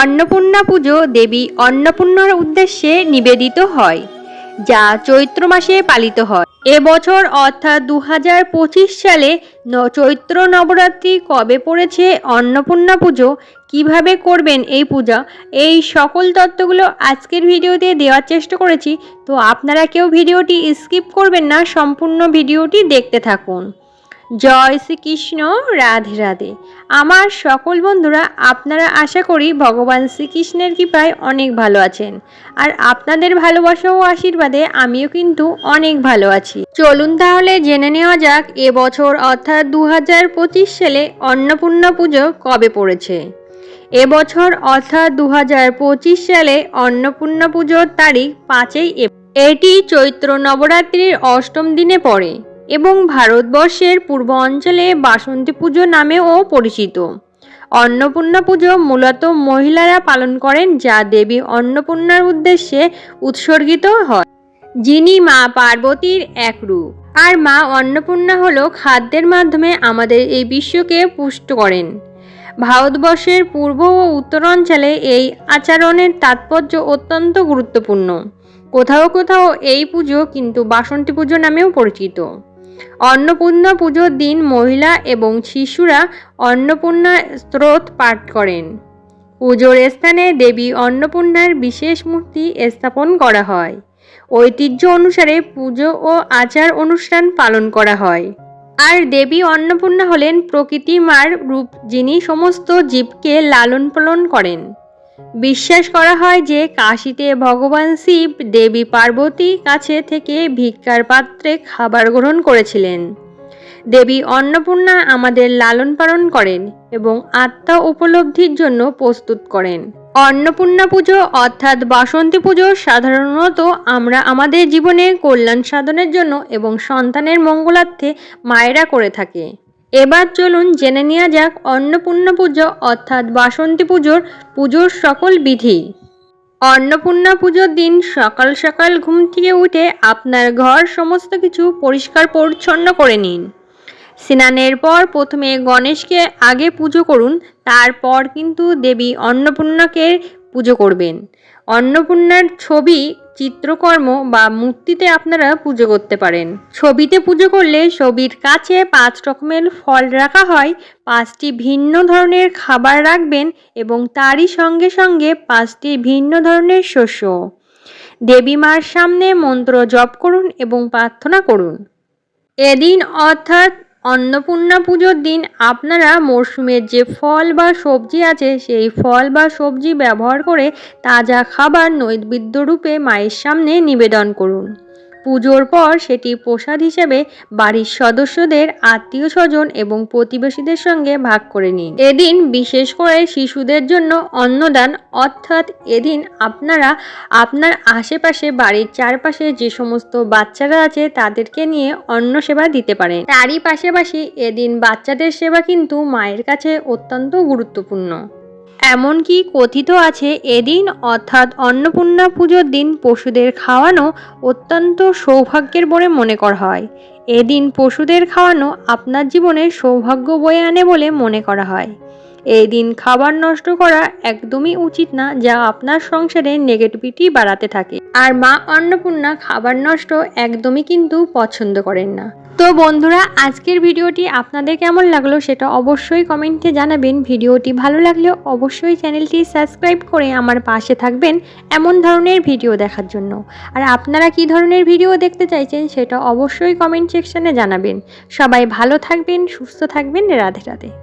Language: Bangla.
অন্নপূর্ণা পুজো দেবী অন্নপূর্ণার উদ্দেশ্যে নিবেদিত হয়, যা চৈত্র মাসে পালিত হয়। এবছর অর্থাৎ দু হাজার পঁচিশ সালে চৈত্র নবরাত্রি কবে পড়েছে অন্নপূর্ণা পুজো, কীভাবে করবেন এই পূজা, এই সকল তত্ত্বগুলো আজকের ভিডিওতে দেওয়ার চেষ্টা করেছি। তো আপনারা কেউ ভিডিওটি স্কিপ করবেন না, সম্পূর্ণ ভিডিওটি দেখতে থাকুন। জয় শ্রীকৃষ্ণ, রাধে রাধে। আমার সকল বন্ধুরা, আপনারা আশা করি ভগবান শ্রীকৃষ্ণের কৃপায় অনেক ভালো আছেন। আর আপনাদের ভালোবাসা ও আশীর্বাদে আমিও কিন্তু অনেক ভালো আছি। চলুন তাহলে জেনে নেওয়া যাক এবছর অর্থাৎ দু হাজার পঁচিশ সালে অন্নপূর্ণা পুজো কবে পড়েছে? এবছর অর্থাৎ দু হাজার পঁচিশ সালে অন্নপূর্ণা পুজোর তারিখ পাঁচই এটি চৈত্র নবরাত্রির অষ্টম দিনে পড়ে। এবং ভারতবর্ষের পূর্ব অঞ্চলে বাসন্তী পুজো নামেও পরিচিত। অন্নপূর্ণা পুজো মূলত মহিলারা পালন করেন যা দেবী অন্নপূর্ণার উদ্দেশ্যে উৎসর্গিত হয়, যিনি মা পার্বতীর এক রূপ। আর মা অন্নপূর্ণা হল খাদ্যের মাধ্যমে আমাদের এই বিশ্বকে পুষ্ট করেন। ভারতবর্ষের পূর্ব ও উত্তরাঞ্চলে এই আচরণের তাৎপর্য অত্যন্ত গুরুত্বপূর্ণ। কোথাও কোথাও এই পুজো কিন্তু বাসন্তী পুজো নামেও পরিচিত। অন্নপূর্ণা পুজোর দিন মহিলা এবং শিশুরা অন্নপূর্ণা স্ত্রোত পাঠ করেন। পুজোর স্থানে দেবী অন্নপূর্ণার বিশেষ মূর্তি স্থাপন করা হয়। ঐতিহ্য অনুসারে পুজো ও আচার অনুষ্ঠান পালন করা হয়। আর দেবী অন্নপূর্ণা হলেন প্রকৃতি মার রূপ যিনি সমস্ত জীবকে লালন পালন করেন। বিশ্বাস করা হয় যে কাশীতে ভগবান শিব দেবী পার্বতী কাছে থেকে ভিক্ষার পাত্রে খাবার গ্রহণ করেছিলেন। দেবী অন্নপূর্ণা আমাদের লালন পালন করেন এবং আত্মা উপলব্ধির জন্য প্রস্তুত করেন। অন্নপূর্ণা পুজো অর্থাৎ বাসন্তী পুজো সাধারণত আমরা আমাদের জীবনে কল্যাণ সাধনের জন্য এবং সন্তানের মঙ্গলার্থে মায়েরা করে থাকে। এবার চলুন জেনে নেওয়া যাক অন্নপূর্ণা পুজো অর্থাৎ বাসন্তী পুজোর পুজোর সকল বিধি। অন্নপূর্ণা পুজোর দিন সকাল সকাল ঘুম থেকে উঠে আপনার ঘর সমস্ত কিছু পরিষ্কার পরিচ্ছন্ন করে নিন। স্নানের পর প্রথমে গণেশকে আগে পুজো করুন, তারপর কিন্তু দেবী অন্নপূর্ণাকে পুজো করবেন। অন্নপূর্ণার ছবি, চিত্রকর্ম বা মূর্তিতে আপনারা পুজো করতে পারেন। ছবিতে পুজো করলে ছবির কাছে পাঁচ রকমের ফল রাখা হয়, পাঁচটি ভিন্ন ধরনের খাবার রাখবেন এবং তারই সঙ্গে সঙ্গে পাঁচটি ভিন্ন ধরনের শস্য। দেবী মার সামনে মন্ত্র জপ করুন এবং প্রার্থনা করুন। এদিন অর্থাৎ অন্নপূর্ণা পুজোর দিন আপনারা মরশুমের যে ফল বা সবজি আছে, সেই ফল বা সবজি ব্যবহার করে তাজা খাবার নৈবেদ্য রূপে মায়ের সামনে নিবেদন করুন। পুজোর পর সেটি প্রসাদ হিসেবে বাড়ির সদস্যদের, আত্মীয় স্বজন এবং প্রতিবেশীদের সঙ্গে ভাগ করে নিন। এদিন বিশেষ করে শিশুদের জন্য অন্নদান, অর্থাৎ এদিন আপনারা আপনার আশেপাশে বাড়ির চারপাশে যে সমস্ত বাচ্চারা আছে তাদেরকে নিয়ে অন্ন সেবা দিতে পারেন। তারই পাশাপাশি এদিন বাচ্চাদের সেবা কিন্তু মায়ের কাছে অত্যন্ত গুরুত্বপূর্ণ। এমনকি কথিত আছে, এদিন অর্থাৎ অন্নপূর্ণা পুজোর দিন পশুদের খাওয়ানো অত্যন্ত সৌভাগ্যের বলে মনে করা হয়। এদিন পশুদের খাওয়ানো আপনার জীবনে সৌভাগ্য বয়ে আনে বলে মনে করা হয়। এই দিন খাবার নষ্ট করা একদমই উচিত না যা আপনার সংসারে নেগেটিভিটি বাড়াতে থাকে। আর মা অন্নপূর্ণা খাবার নষ্ট একদমই কিন্তু পছন্দ করেন না। তো বন্ধুরা, আজকের ভিডিওটি আপনাদের কেমন লাগল সেটা অবশ্যই কমেন্টে জানাবেন। ভিডিওটি ভালো লাগলে অবশ্যই চ্যানেলটি সাবস্ক্রাইব করে আমার পাশে থাকবেন এমন ধরনের ভিডিও দেখার জন্য। আর আপনারা কি ধরনের ভিডিও দেখতে চাইছেন সেটা অবশ্যই কমেন্ট সেকশনে জানাবেন। সবাই ভালো থাকবেন, সুস্থ থাকবেন, রাধে রাধে।